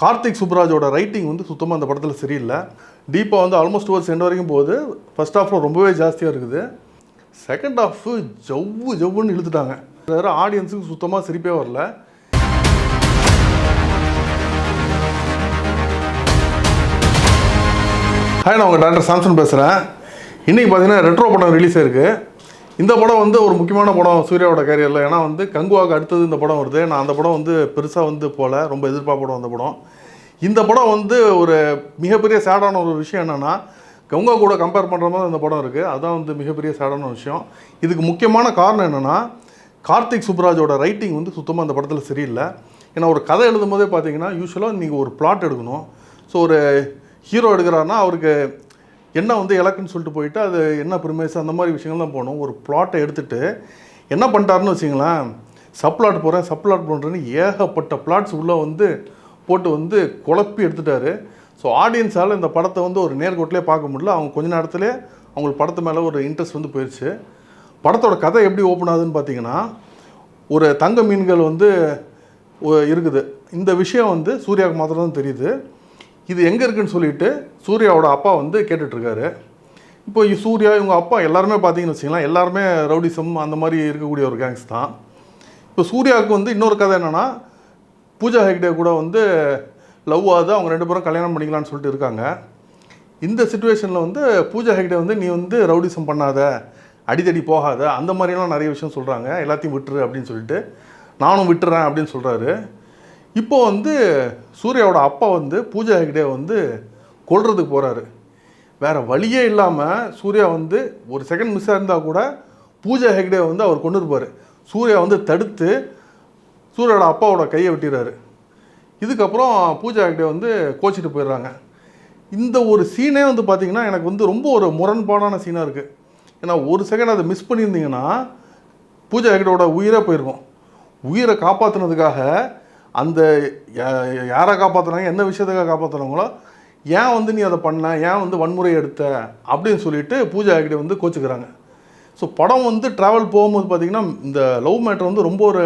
Karthik சுப்ராஜோட writing வந்து சுத்தமாக அந்த படத்தில் சரியில்லை. டீப்பாக வந்து ஆல்மோஸ்ட் ஒரு சென்ட் வரைக்கும் போகுது. ஃபர்ஸ்ட் ஹாஃபில் ரொம்பவே ஜாஸ்தியாக இருக்குது. செகண்ட் ஹாஃப் ஜவ்வு ஜவ்வுன்னு இழுத்துட்டாங்க. வேறு ஆடியன்ஸுக்கு சுத்தமாக சிரிப்பே வரல. ஹாய் நான் உங்கள் டாக்டர் சாம்சன் பேசுகிறேன் இன்றைக்கி பார்த்தீங்கன்னா ரெட்ரோ படம் ரிலீஸ் ஆயிருக்கு. இந்த படம் வந்து ஒரு முக்கியமான படம் சூர்யாவோட கேரியரில் ஏன்னா வந்து கங்குவாக்கு அடுத்தது இந்த படம் வருது. நான் அந்த படம் வந்து பெருசாக வந்து போகல ரொம்ப எதிர்பார்ப்படும் அந்த படம். இந்த படம் வந்து ஒரு மிகப்பெரிய சேடான ஒரு விஷயம் என்னென்னா கங்கா கூட கம்பேர் பண்ணுற மாதிரி இந்த படம் இருக்குது அதுதான் வந்து மிகப்பெரிய சேடான விஷயம். இதுக்கு முக்கியமான காரணம் என்னென்னா கார்த்திக் சுப்ராஜோட ரைட்டிங் வந்து சுத்தமாக அந்த படத்தில் சரியில்லை. ஏன்னா ஒரு கதை எழுதும் போதே பார்த்தீங்கன்னா யூஸ்வலாக நீங்கள் ஒரு பிளாட் எடுக்கணும். ஸோ ஒரு ஹீரோ எடுக்கிறாருன்னா அவருக்கு என்ன வந்து இலக்குன்னு சொல்லிட்டு போயிட்டு அது என்ன ப்ரிமேஸ் அந்த மாதிரி விஷயங்கள்லாம் போகணும் ஒரு பிளாட்டை எடுத்துகிட்டு என்ன பண்ணிட்டாருன்னு வச்சிங்களேன் சப்ளாட் போகிறேன் சப்ளாட் பண்ணுறேன்னு ஏகப்பட்ட பிளாட்ஸ் உள்ளே வந்து போட்டு வந்து குழப்பி எடுத்துட்டாரு. ஸோ ஆடியன்ஸால் இந்த படத்தை வந்து ஒரு நேர்கோட்டிலே பார்க்க முடியல. அவங்க கொஞ்ச நேரத்தில் அவங்களுக்கு படத்து மேலே ஒரு இன்ட்ரெஸ்ட் வந்து போயிடுச்சு படத்தோட கதை எப்படி ஓப்பன் ஆகுதுன்னு பார்த்தீங்கன்னா ஒரு தங்க மீன்கள் வந்து இருக்குது. இந்த விஷயம் வந்து சூர்யாவுக்கு மாத்திரம் தான் தெரியுது. இது எங்கே இருக்குன்னு சொல்லிட்டு சூர்யாவோட அப்பா வந்து கேட்டுட்ருக்காரு. இப்போ சூர்யா இவங்க அப்பா எல்லாருமே பார்த்தீங்கன்னு வச்சிங்களேன் எல்லாருமே ரவுடிசம் அந்த மாதிரி இருக்கக்கூடிய ஒரு கேங்ஸ் தான். இப்போ சூர்யாவுக்கு வந்து இன்னொரு கதை என்னென்னா பூஜா ஹெக்டே கூட வந்து லவ் ஆகுது அவங்க ரெண்டு பேரும் கல்யாணம் பண்ணிக்கலாம்னு சொல்லிட்டு இருக்காங்க. இந்த சுச்சுவேஷனில் வந்து பூஜா ஹெக்டே வந்து நீ வந்து ரவுடிசம் பண்ணாத அடித்தடி போகாத அந்த மாதிரிலாம் நிறைய விஷயம் சொல்கிறாங்க எல்லாத்தையும் விட்டுரு அப்படின்னு சொல்லிட்டு நானும் விட்டுறேன் அப்படின்னு சொல்கிறாரு இப்போ வந்து சூர்யாவோட அப்பா வந்து பூஜா ஹெக்டே வந்து கொல்றதுக்கு போகிறாரு வேற வழியே இல்லாமல் சூர்யா வந்து ஒரு செகண்ட் மிஸ் இருந்தால் கூட பூஜா ஹெக்டே வந்து அவர் கொண்டு இருப்பார் சூர்யா வந்து தடுத்து சூர்யாவோட அப்பாவோட கையை வெட்டிடுறாரு. இதுக்கப்புறம் பூஜா ஹெக்டே வந்து கோச்சிட்டு போயிடுறாங்க. இந்த ஒரு சீனே வந்து பார்த்திங்கன்னா எனக்கு வந்து ரொம்ப ஒரு முரண்பாடான சீனாக இருக்குது ஏன்னா ஒரு செகண்ட் அதை மிஸ் பண்ணியிருந்தீங்கன்னா பூஜா ஹெக்டோட உயிரே போயிருக்கும். உயிரை காப்பாற்றுனதுக்காக அந்த யாரை காப்பாற்றுனாங்க எந்த விஷயத்துக்காக காப்பாற்றுனாங்களோ ஏன் வந்து நீ அதை பண்ண ஏன் வந்து வன்முறை எடுத்த அப்படின்னு சொல்லிட்டு பூஜா ஹெக்டே வந்து கோச்சுக்கிறாங்க. ஸோ படம் வந்து ட்ராவல் போகும்போது பார்த்திங்கன்னா இந்த லவ் மேட்டர் வந்து ரொம்ப ஒரு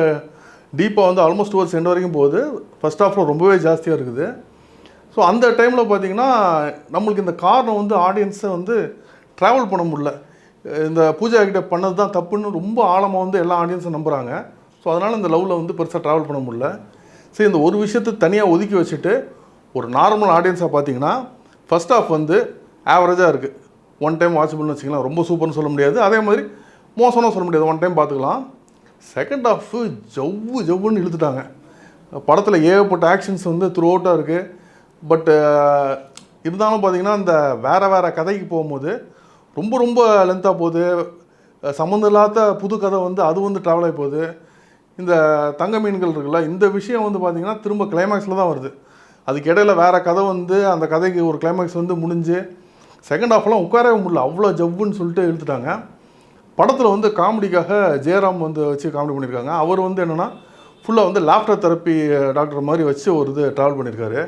டீப்பாக வந்து ஆல்மோஸ்ட் ஒரு சென்ட் வரைக்கும் போகுது. ஃபஸ்ட் ஆஃப்ல ரொம்பவே ஜாஸ்தியாக இருக்குது. ஸோ அந்த டைமில் பார்த்தீங்கன்னா நம்மளுக்கு இந்த காரணம் வந்து ஆடியன்ஸை வந்து ட்ராவல் பண்ண முடியல. இந்த பூஜா கிட்ட பண்ணது தான் தப்புன்னு ரொம்ப ஆழமாக வந்து எல்லா ஆடியன்ஸும் நம்புகிறாங்க ஸோ அதனால் இந்த லவ்வில் வந்து பெருசாக ட்ராவல் பண்ண முடியல. சரி இந்த ஒரு விஷயத்தை தனியாக ஒதுக்கி வச்சுட்டு ஒரு நார்மல் ஆடியன்ஸாக பார்த்தீங்கன்னா ஃபர்ஸ்ட் ஆஃப் வந்து ஆவரேஜாக இருக்குது ஒன் டைம் வாட்சபிள்னு வச்சுக்கலாம் ரொம்ப சூப்பர்னு சொல்ல முடியாது. அதே மாதிரி மோசம்னு சொல்ல முடியாது. ஒன் டைம் பார்த்துக்கலாம். செகண்ட் ஆஃப் ஜவ்வு ஜவ்வுன்னு இழுத்துட்டாங்க. படத்தில் ஏகப்பட்ட ஆக்ஷன்ஸ் வந்து த்ரூ அவுட்டாக இருக்குது பட்டு இருந்தாலும் பார்த்தீங்கன்னா இந்த வேறு வேறு கதைக்கு போகும்போது ரொம்ப ரொம்ப லென்த்தாக போகுது. சம்மந்தம் இல்லாத புது கதை வந்து அது வந்து ட்ராவல் ஆகி போகுது. இந்த தங்க மீன்கள் இருக்குல்ல இந்த விஷயம் வந்து பார்த்திங்கன்னா திரும்ப கிளைமேக்ஸில் தான் வருது. அதுக்கு இடையில வேறு கதை வந்து அந்த கதைக்கு ஒரு கிளைமேக்ஸ் வந்து முடிஞ்சு செகண்ட் ஹாஃப்லாம் உட்காரவே முடியல. அவ்வளோ ஜவ்வுன்னு சொல்லிட்டு இழுத்துட்டாங்க. படத்தில் வந்து காமெடிக்காக ஜெயராம் வந்து வச்சு காமெடி பண்ணியிருக்காங்க. அவர் வந்து என்னென்னா ஃபுல்லாக வந்து லாஃப்டர் தெரப்பி டாக்டர் மாதிரி வச்சு ஒரு இது ட்ராவல் பண்ணியிருக்காரு.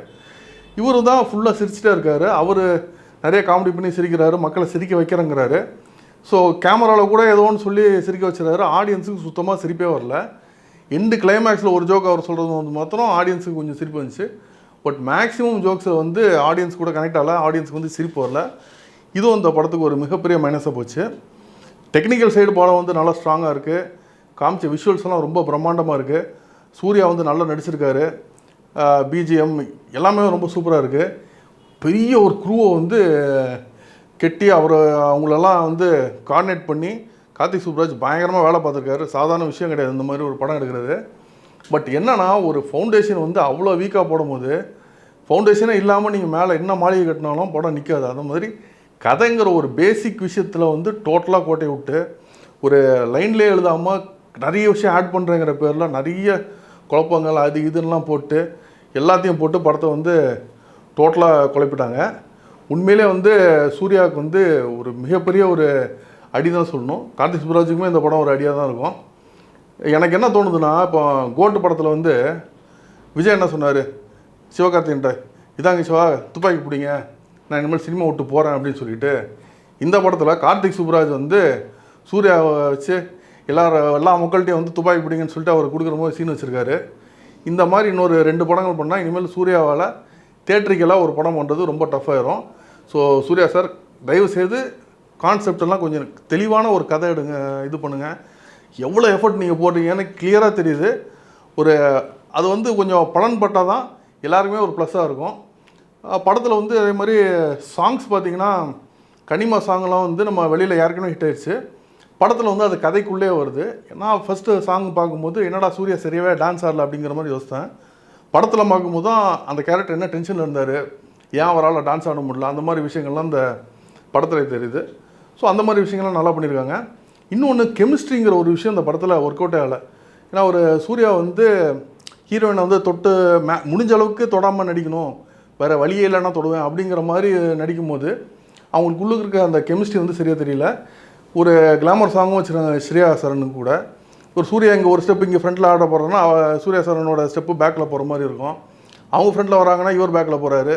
இவர் தான் ஃபுல்லாக சிரிச்சிட்டே இருக்காரு. அவர் நிறைய காமெடி பண்ணி சிரிக்கிறாரு மக்களை சிரிக்க வைக்கிறேங்கிறாரு. ஸோ கேமராவில் கூட ஏதோன்னு சொல்லி சிரிக்க வச்சுறாரு. ஆடியன்ஸுக்கு சுத்தமாக சிரிப்பே வரல. எண்டு கிளைமேக்ஸில் ஒரு ஜோக் அவர் சொல்கிறது வந்து மாத்திரம் ஆடியன்ஸுக்கு கொஞ்சம் சிரிப்பு வந்துச்சு. பட் மேக்ஸிமம் ஜோக்ஸை வந்து ஆடியன்ஸ் கூட கனெக்ட் ஆகல. ஆடியன்ஸுக்கு வந்து சிரிப்பு வரல. இதுவும் அந்த படத்துக்கு ஒரு மிகப்பெரிய மைனஸாக போச்சு. டெக்னிக்கல் சைடு படம் வந்து நல்லா ஸ்ட்ராங்காக இருக்குது காமிச்ச விஷுவல்ஸ் எல்லாம் ரொம்ப பிரம்மாண்டமாக இருக்குது சூர்யா வந்து நல்லா நடிச்சிருக்காரு. பிஜிஎம் எல்லாமே ரொம்ப சூப்பராக இருக்குது பெரிய ஒரு குரூவை வந்து கெட்டி அவரை அவங்களெல்லாம் வந்து கோஆர்டினேட் பண்ணி கார்த்திக் சுப்ராஜ் பயங்கரமாக வேலை பார்த்துருக்காரு. சாதாரண விஷயம் கிடையாது. இந்த மாதிரி ஒரு படம் எடுக்கிறது. பட் என்னன்னா ஒரு ஃபவுண்டேஷன் வந்து அவ்வளோ வீக்காக போடும்போது ஃபவுண்டேஷனே இல்லாமல் நீங்கள் மேலே என்ன மாளிகை கட்டினாலும் படம் நிற்காது அந்த மாதிரி கதைங்கிற ஒரு பேசிக் விஷயத்தில் வந்து டோட்டலாக கோட்டை விட்டு ஒரு லைன்லேயே எழுதாமல் நிறைய விஷயம் ஆட் பண்ணுறேங்கிற பேரில் நிறைய குழப்பங்கள் அது இதுலாம் போட்டு எல்லாத்தையும் போட்டு படத்தை வந்து டோட்டலாக குழப்பிட்டாங்க. உண்மையிலே வந்து சூர்யாவுக்கு வந்து ஒரு மிகப்பெரிய ஒரு அடி தான் சொல்லணும். கார்த்திக் சுப்ராஜுக்குமே இந்த படம் ஒரு அடியாக தான் இருக்கும். எனக்கு என்ன தோணுதுன்னா இப்போ கோட்டு படத்தில் வந்து விஜய் என்ன சொன்னார்? சிவகார்த்திகிட்ட இதாங்க சிவா துப்பாக்கி பிடிங்க. நான் இனிமேல் சினிமா விட்டு போகிறேன் அப்படின்னு சொல்லிட்டு இந்த படத்தில் கார்த்திக் சுப்ராஜ் வந்து சூர்யாவை வச்சு எல்லாரும் எல்லா மக்கள்கிட்டையும் வந்து துப்பாக்கி பிடிங்கன்னு சொல்லிட்டு அவர் கொடுக்குற போது சீன் வச்சுருக்காரு. இந்த மாதிரி இன்னொரு ரெண்டு படங்கள் பண்ணால் இனிமேல் சூர்யாவால் தேட்டரிக்கலாக ஒரு படம் பண்ணுறது ரொம்ப டஃப் ஆயிரும். ஸோ சூர்யா சார் தயவு செய்து கான்செப்ட் எல்லாம் கொஞ்சம் தெளிவான ஒரு கதை எடுங்க இது பண்ணுங்கள் எவ்வளோ எஃபர்ட் நீங்கள் போடுறீங்கன்னு கிளியராக தெரியுது. ஒரு அது வந்து கொஞ்சம் பலன் பட்டால் தான் எல்லாருக்குமே ஒரு ப்ளஸ்ஸாக இருக்கும். படத்தில் வந்து அதே மாதிரி சாங்ஸ் பார்த்தீங்கன்னா கனிமா சாங்லாம் வந்து நம்ம வெளியில் ஏற்கனவே ஹிட் ஆயிடுச்சு. படத்தில் வந்து அது கதைக்குள்ளே வருது. நான் ஃபஸ்ட்டு சாங் பார்க்கும்போது என்னடா சூர்யா சரியாகவே டான்ஸ் ஆடல அப்படிங்கிற மாதிரி யோசித்தேன். படத்தில் பார்க்கும்போது தான் அந்த கேரக்டர் என்ன டென்ஷனில் இருந்தார்? ஏன் அவரால் டான்ஸ் ஆட முடியல? அந்த மாதிரி விஷயங்கள்லாம் அந்த படத்தில் தெரியுது. ஸோ அந்த மாதிரி விஷயங்கள்லாம் நல்லா பண்ணியிருக்காங்க. இன்னொன்று கெமிஸ்ட்ரிங்கிற ஒரு விஷயம் இந்த படத்தில் ஒர்க் அவுட் ஆகலை. ஏன்னா ஒரு சூர்யா வந்து ஹீரோயினை வந்து தொட்டு மே முடிஞ்ச அளவுக்கு தொடாமல் நடிக்கணும். வேறு வழியே இல்லைன்னா தொடுவேன் அப்படிங்கிற மாதிரி நடிக்கும்போது அவங்களுக்குள்ள இருக்க அந்த கெமிஸ்ட்ரி வந்து சரியாக தெரியல. ஒரு கிளாமர் சாங்கும் வச்சுருக்காங்க ஸ்ரேயா சரனுக்கு கூட. ஒரு சூர்யா இங்கே ஒரு ஸ்டெப் இங்கே ஃப்ரண்ட்டில் ஆட போகிறோன்னா சூர்யா சரனோட ஸ்டெப்பு பேக்கில் போகிற மாதிரி இருக்கும். அவங்க ஃப்ரண்ட்டில் வராங்கன்னா இவர் பேக்கில் போகிறாரு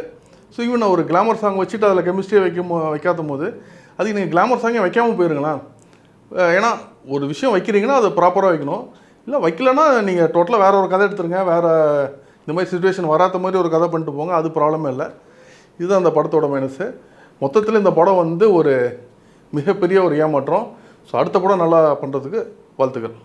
ஸோ இவன் ஒரு கிளாமர் சாங் வச்சுட்டு அதில் கெமிஸ்ட்ரியை வைக்கும் வைக்காத போது அதுக்கு நீங்கள் கிளாமர் சாங்கே வைக்காமல் போயிருங்களா ஏன்னா ஒரு விஷயம் வைக்கிறீங்கன்னா அதை ப்ராப்பராக வைக்கணும். இல்லை வைக்கலன்னா நீங்கள் டோட்டலாக வேறு ஒரு கதை எடுத்துருங்க. வேறு இந்த மாதிரி சுச்சுவேஷன் வராத மாதிரி ஒரு கதை பண்ணிட்டு போங்க. அது ப்ராப்ளமே இல்லை. இதுதான் அந்த படத்தோட மைனஸு மொத்தத்தில் இந்த படம் வந்து ஒரு மிகப்பெரிய ஒரு ஏமாற்றம். ஸோ அடுத்த படம் நல்லா பண்ணுறதுக்கு வாழ்த்துக்கள்.